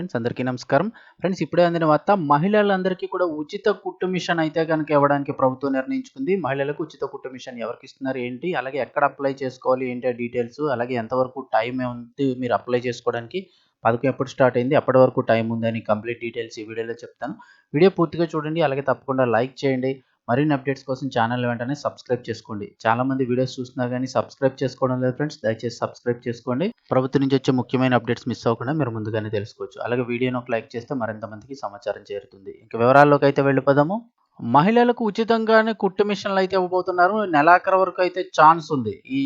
Friends అందరికీ నమస్కారం. Friends ఇప్పుడే అందిన వార్త మహిళలందరికీ కూడా ఉచిత కుట్టు మిషన్ అయితే కనుక ఇవ్వడానికి ప్రభుత్వం నిర్ణయించుకుంది. మహిళలకు ఉచిత కుట్టు మిషన్ ఎవరికి ఇస్తున్నారు ఏంటి? అలాగే ఎక్కడ అప్లై చేసుకోవాలి ఏంటి ఆ డీటెయిల్స్? అలాగే ఎంతవరకు టైం ఉంది మీరు అప్లై చేసుకోవడానికి? పథకం ఎప్పుడు స్టార్ట్ అయింది? అప్పటి వరకు టైం ఉందని కంప్లీట్ డీటెయిల్స్ ఈ వీడియోలో చెప్తాను. వీడియో పూర్తిగా చూడండి అలాగే తప్పకుండా లైక్ చేయండి. మరిన్ని అప్డేట్స్ కోసం ఛానల్ వెంటనే సబ్స్క్రైబ్ చేసుకోండి. చాలా మంది వీడియోస్ చూస్తున్నారు కానీ సబ్స్క్రైబ్ చేసుకోవడం లేదు ఫ్రెండ్స్. దయచేసి సబ్స్క్రైబ్ చేసుకోండి. ప్రభుత్వం నుంచి వచ్చే ముఖ్యమైన అప్డేట్స్ మిస్ అవ్వకుండా మీరు ముందుగానే తెలుసుకోవచ్చు. అలాగే వీడియోని ఒక లైక్ చేస్తే మరింత మందికి సమాచారం చేరుతుంది. ఇంకా వివరాల్లోకి అయితే వెళ్ళిపోదాము. మహిళలకు ఉచితంగానే కుట్టు మిషన్లు అయితే ఇవ్వబోతున్నారు. నెలాఖరు వరకు అయితే ఛాన్స్ ఉంది. ఈ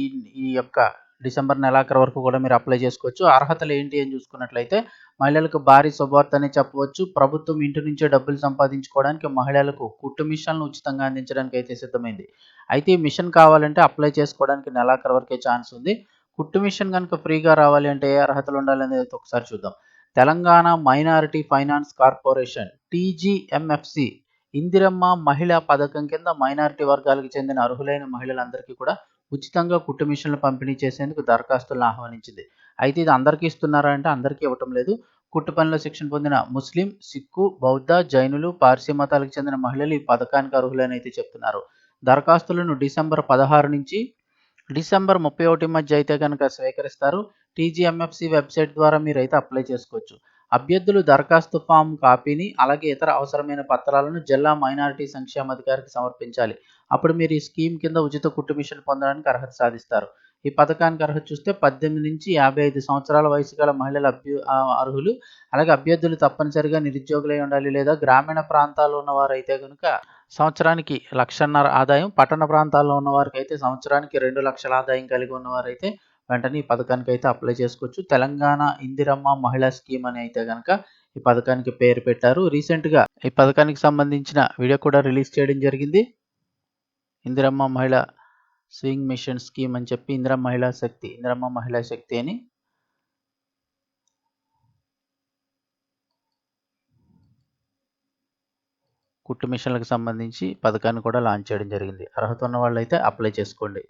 ఈ యొక్క డిసెంబర్ నెలాఖరు వరకు కూడా మీరు అప్లై చేసుకోవచ్చు. అర్హతలు ఏంటి అని చూసుకున్నట్లయితే మహిళలకు భారీ శుభార్త అని చెప్పవచ్చు. ప్రభుత్వం ఇంటి నుంచే డబ్బులు సంపాదించుకోవడానికి మహిళలకు కుట్టు మిషన్లు ఉచితంగా అందించడానికి అయితే సిద్ధమైంది. అయితే ఈ మిషన్ కావాలంటే అప్లై చేసుకోవడానికి నెలాఖరు వరకే ఛాన్స్ ఉంది. కుట్టు మిషన్ కనుక ఫ్రీగా రావాలి అంటే ఏ అర్హతలు ఉండాలి అనేది ఒకసారి చూద్దాం. Telangana minority finance corporation TGMFC Indiramma మహిళా పథకం కింద మైనారిటీ వర్గాలకు చెందిన అర్హులైన మహిళలందరికీ కూడా ఉచితంగా కుట్టు మిషన్లు పంపిణీ చేసేందుకు దరఖాస్తులను ఆహ్వానించింది. అయితే ఇది అందరికీ ఇస్తున్నారా అంటే అందరికీ ఇవ్వటం లేదు. కుట్టు పనిలో శిక్షణ పొందిన ముస్లిం సిక్కు బౌద్ధ జైనులు పార్సీ మతాలకు చెందిన మహిళలు ఈ పథకానికి అర్హులని అయితే చెప్తున్నారు. దరఖాస్తులను డిసెంబర్ పదహారు నుంచి డిసెంబర్ ముప్పై ఒకటి మధ్య అయితే కనుక స్వీకరిస్తారు. టీజీఎంఎఫ్సి వెబ్సైట్ ద్వారా మీరు అయితే అప్లై చేసుకోవచ్చు. అభ్యర్థులు దరఖాస్తు ఫామ్ కాపీని అలాగే ఇతర అవసరమైన పత్రాలను జిల్లా మైనారిటీ సంక్షేమ అధికారికి సమర్పించాలి. అప్పుడు మీరు ఈ స్కీమ్ కింద ఉచిత కుట్టు మిషన్ పొందడానికి అర్హత సాధిస్తారు. ఈ పథకానికి అర్హత చూస్తే పద్దెనిమిది నుంచి యాభై ఐదు సంవత్సరాల వయసు గల మహిళల అభ్యు అర్హులు అలాగే అభ్యర్థులు తప్పనిసరిగా నిరుద్యోగులై ఉండాలి లేదా గ్రామీణ ప్రాంతాల్లో ఉన్నవారు అయితే కనుక సంవత్సరానికి లక్షన్నర ఆదాయం పట్టణ ప్రాంతాల్లో ఉన్నవారికి అయితే సంవత్సరానికి రెండు లక్షల ఆదాయం కలిగి ఉన్నవారైతే వెంటనే ఈ పథకానికి అయితే అప్లై చేసుకోవచ్చు. తెలంగాణ ఇందిరమ్మ మహిళా స్కీమ్ అని అయితే కనుక ఈ పథకానికి పేరు పెట్టారు. రీసెంట్గా ఈ పథకానికి సంబంధించిన వీడియో కూడా రిలీజ్ చేయడం జరిగింది. ఇందిరమ్మ మహిళ స్వింగ్ మిషన్ స్కీమ్ అని చెప్పి ఇందిరమ్మ మహిళా శక్తి ఇందిరమ్మ మహిళా శక్తి అని. కుట్టు మిషన్లకు సంబంధించి పథకాన్ని కూడా లాంచ్ చేయడం జరిగింది. అర్హత ఉన్న వాళ్ళైతే అప్లై చేసుకోండి.